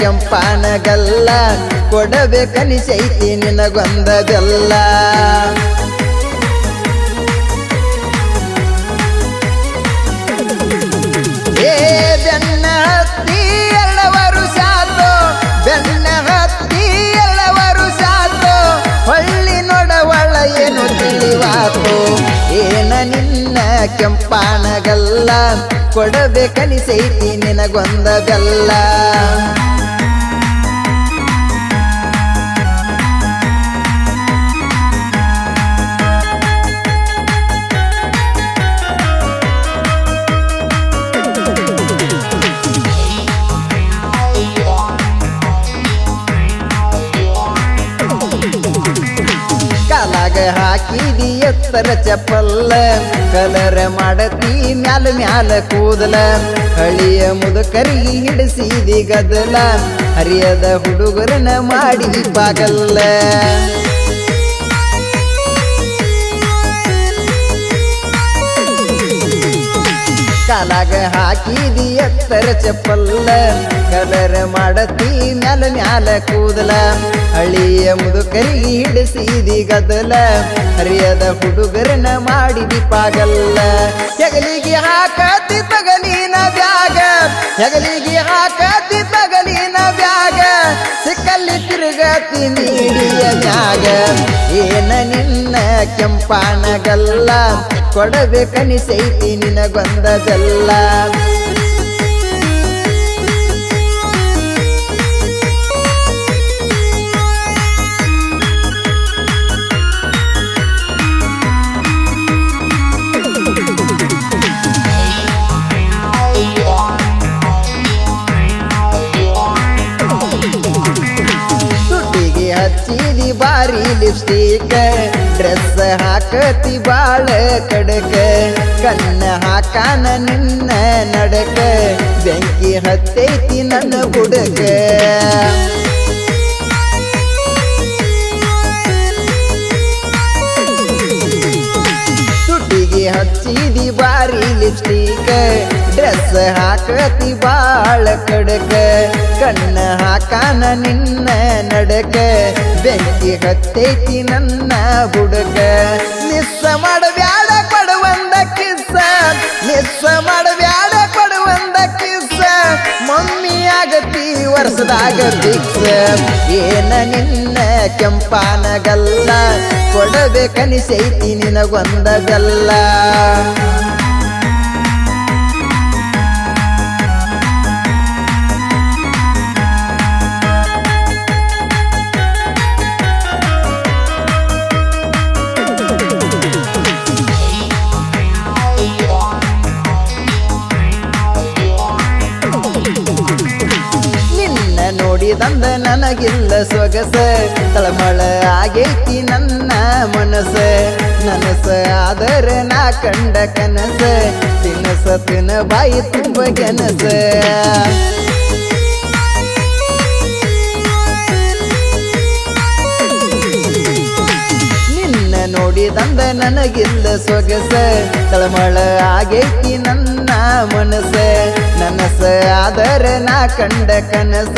ಕೆಂಪಾನಗಲ್ಲ ಕೊಡಬೇಕನಿಸೈತಿ ನಿನಗೊಂದ ಬೆಲ್ಲ ಏ ಬೆನ್ನ ಹತ್ತಿ ಎಲ್ಲವರು ಆತು ಬೆನ್ನ ಹತ್ತಿ ಎರಡ ವರುಷ ಹೊಳ್ಳಿ ನೋಡವಳ ಏನು ಏನ ನಿನ್ನ ಕೆಂಪಾನಗಲ್ಲ ಕೊಡಬೇಕನಿಸೈತಿ ನಿನಗೊಂದ ಬೆಲ್ಲ ಹಾಕಿದಿ ಎತ್ತರ ಚಪ್ಪಲ್ಲ. ಕಲರ ಮಾಡತಿ ಮ್ಯಾಲ ಮ್ಯಾಲ ಕೂದಲ. ಹಳಿಯ ಮುದುಕರಿಗೆ ಹಿಡಿಸಿದಿ ಗದಲ ಹರಿಯದ ಹುಡುಗರನ್ನ ಮಾಡಿ ಪಾಗಲ್ಲ. ಕಾಲಾಗ ಹಾಕಿದಿ ಎತ್ತರ ಚಪ್ಪಲ್ಲ. ಕಲರ ಮಾಡತಿ ಮ್ಯಾಲ ಮ್ಯಾಲ ಕೂದಲ. ಹಳಿಯ ಮುದುಕರಿಗೆ ಹಿಡಿಸಿದಿ ಗದಲ ಹರಿಯದ ಹುಡುಗರನ್ನ ಮಾಡಿದಿ ಪಾಗಲ್ಲ. ಹೆಗಲಿಗೆ ಹಾಕತಿ ತಗಲಿನ ಬ್ಯಾಗ. ಹೆಗಲಿಗೆ ಹಾಕತಿ ಬ್ಯಾಗ ಸಿಕ್ಕಲ್ಲಿ ತಿರುಗತಿ ನೀಡಿಯ ಮ್ಯಾಗ ಏನ ನಿನ್ನ ಕೆಂಪಾಣಗಲ್ಲ. ಕೊಡಬೇಕನಿಸೈತಿ ನಿನಗೊಂದದಲ್ಲ. ಲಿಪ್ಸ್ಟಿಕ್, ಡ್ರೆಸ್ ಹಾಕತಿ ಬಾಳ ಕಡಕ. ಕಣ್ಣ ಹಾಕಾನ ನಿನ್ನ ನಡಕ. ಬೆಂಕಿ ಹತ್ತೈತಿ ನನ್ನ ಹುಡುಗ ಸುಟ್ಟಿಗೆ ಹಚ್ಚಿದಿ ಬಾರಿ ಲಿಪ್ಸ್ಟಿಕ್. ಹಾಕತಿ ಬಾಳ ಕಡಕ. ಕಣ್ಣ ಹಾಕಾನ ನಿನ್ನ ನಡಕ. ಬೆಂಕಿ ಹತ್ತೈತಿ ನನ್ನ ಬುಡಕ. ನಿಸ್ಸ ಮಾಡಬ್ಯಾಡ ಕೊಡುವಂದ ಕಿಸ್ಸ. ನಿಸ್ಸ ಮಾಡಬ್ಯಾಡ ಕೊಡುವಂದ ಕಿಸ್ಸ. ಮಮ್ಮಿ ಆಗತಿ ವರ್ಷದಾಗ ಫಿಕ್ಸ್ ಏನ ನಿನ್ನ ಕೆಂಪಾನಗಲ್ಲ. ಕೊಡಬೇಕನಿಸೈತಿ ನಿನಗೊಂದ ಬೆಲ್ಲ ತಂದ ನನಗಿಲ್ಲ ಸೊಗಸ. ತಳಮಳ ಆಗೈತಿ ನನ್ನ ಮನಸ. ನನಸ ಆದರೆ ನಾ ಕಂಡ ಕನಸ. ತಿನಸ ತಿನ ಬಾಯಿ ತುಂಬ ಗೆನಸ. ನೋಡಿದಂದ ನನಗಿಲ್ಲ ಸೊಗಸ. ತಳಮಳ ಆಗೈತಿ ನನ್ನ ಮನಸ ನನಸ ಆದರ ನಾ ಕಂಡ ಕನಸ.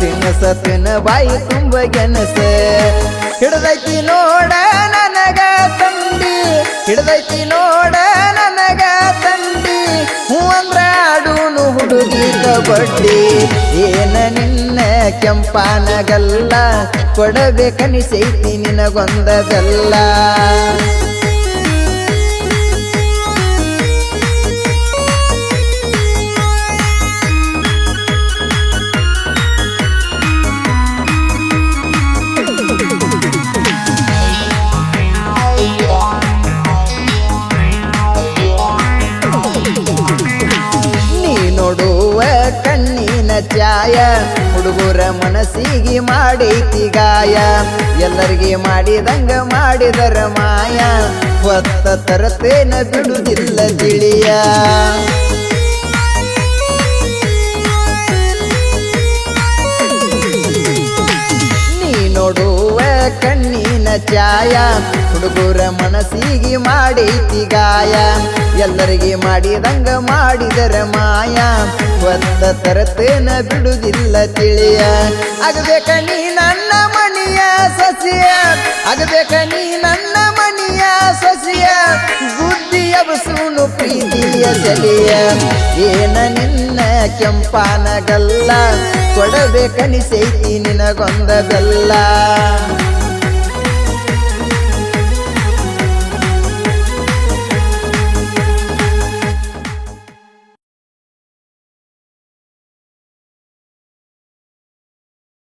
ತಿನ್ನಸ ತಿನ ಬಾಯಿ ತುಂಬ ಗೆನಸ ಹಿಡದೈತಿ ನೋಡ ನನಗ ತಂದಿ ಹಿಡದೈತಿ ನೋಡ ನನಗ ತಂದಿ ಹೂ ಅಂದ್ರ ಆಡೂನು ಹುಡುಗಿ ಕಬಡ್ಡಿ ಏನ ನಿನ್ನ ಕೆಂಪಾನಗಲ್ಲ ಕೊಡಬೇಕನಿಸೈತಿ ನಿನಗೊಂದದಲ್ಲ. ಚಾಯ ಹುಡುಗರ ಮನಸ್ಸಿಗೆ ಮಾಡೈತಿ ಗಾಯ. ಎಲ್ಲರಿಗೆ ಮಾಡಿದಂಗ ಮಾಡಿದರ ಮಾಯ. ಹೊತ್ತ ತರತೇನ ಬಿಡುವುದಿಲ್ಲ ತಿಳಿಯ. ನೀ ನೋಡುವ ಕಣ್ಣಿನ ಚಾಯ ಹುಡುಗರ ಮನಸ್ಸಿಗೆ ಮಾಡೈತಿ ಗಾಯ. ಎಲ್ಲರಿಗೆ ಮಾಡಿದಂಗ ಮಾಡಿದರ ಮಾಯ. ಒತ್ತ ತರತೇನ ಬಿಡುವುದಿಲ್ಲ ತಿಳಿಯ ಆಗಬೇಕ ನೀ ನನ್ನ ಮನೆಯ ಸಸಿಯ. ಆಗಬೇಕ ನೀ ನನ್ನ ಮನೆಯ ಸಸಿಯ. ಬುದ್ಧಿಯ ಬಸೂನು ಪ್ರೀತಿಯ ಸಲಿಯ ಏನ ನಿನ್ನ ಕೆಂಪಾನಗಲ್ಲ. ಕೊಡಬೇಕನಿಸೈತಿ ನಿನಗೊಂದ ಬೆಲ್ಲ